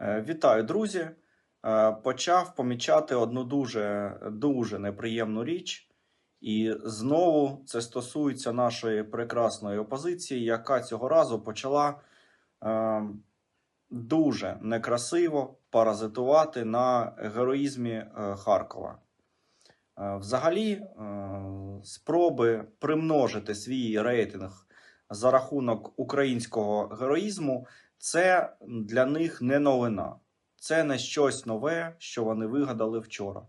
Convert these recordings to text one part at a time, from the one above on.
Е, Вітаю, друзі! Е, Почав помічати одну дуже, дуже неприємну річ, і знову це стосується нашої прекрасної опозиції, яка цього разу почала е, дуже некрасиво паразитувати на героїзмі Харкова. Взагалі, спроби примножити свій рейтинг за рахунок українського героїзму це для них не новина. Це не щось нове, що вони вигадали вчора.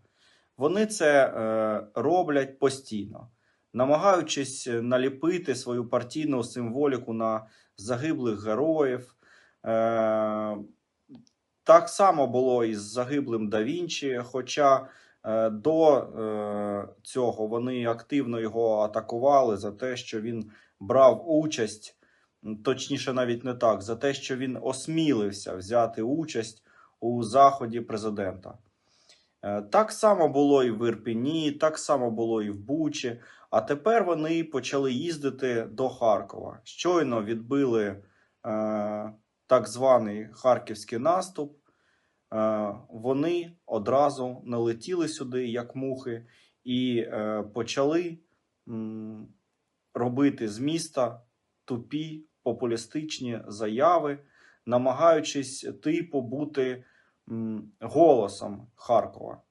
Вони це е, роблять постійно, намагаючись наліпити свою партійну символіку на загиблих героїв. Е, так само було і з загиблим Да Вінчі, хоча е, до е, цього вони активно його атакували за те, що він брав участь точніше, навіть не так, за те, що він осмілився взяти участь у заході президента. Е, Так само було і в Ірпіні, так само було і в Бучі. А тепер вони почали їздити до Харкова. Щойно відбили е, так званий харківський наступ. Е, вони одразу налетіли сюди, як мухи, і е, почали м, робити з міста тупі популістичні заяви, намагаючись типу бути голосом Харкова.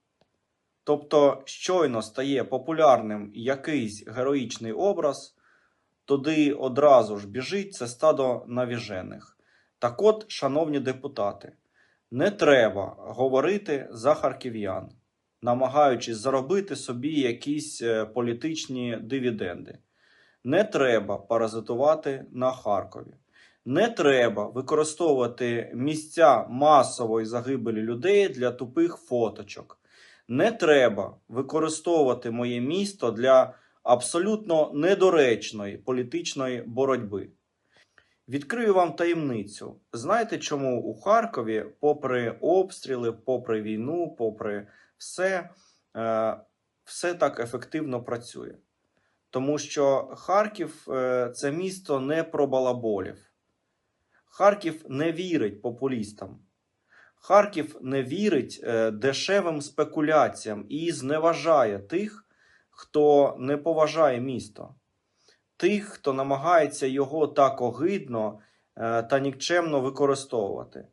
Тобто, щойно стає популярним якийсь героїчний образ, туди одразу ж біжить це стадо навіжених. Так от, шановні депутати, не треба говорити за харків'ян, намагаючись заробити собі якісь е, політичні дивіденди. Не треба паразитувати на Харкові. Не треба використовувати місця масової загибелі людей для тупих фоточок. Не треба використовувати моє місто для абсолютно недоречної політичної боротьби. Відкрию вам таємницю. Знаєте, чому у Харкові, попри обстріли, попри війну, попри все, е, все так ефективно працює? Тому що Харків е, це місто не про балаболів. Харків не вірить популістам. Харків не вірить е, дешевим спекуляціям і зневажає тих, хто не поважає місто, тих, хто намагається його так огидно е, та нікчемно використовувати.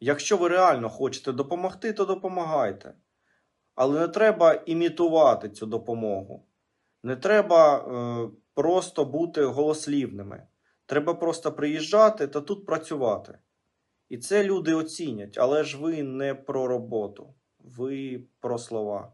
Якщо ви реально хочете допомогти, то допомагайте. Але не треба імітувати цю допомогу. Не треба е, просто бути голослівними. Треба просто приїжджати та тут працювати. І це люди оцінять, але ж ви не про роботу, ви про слова.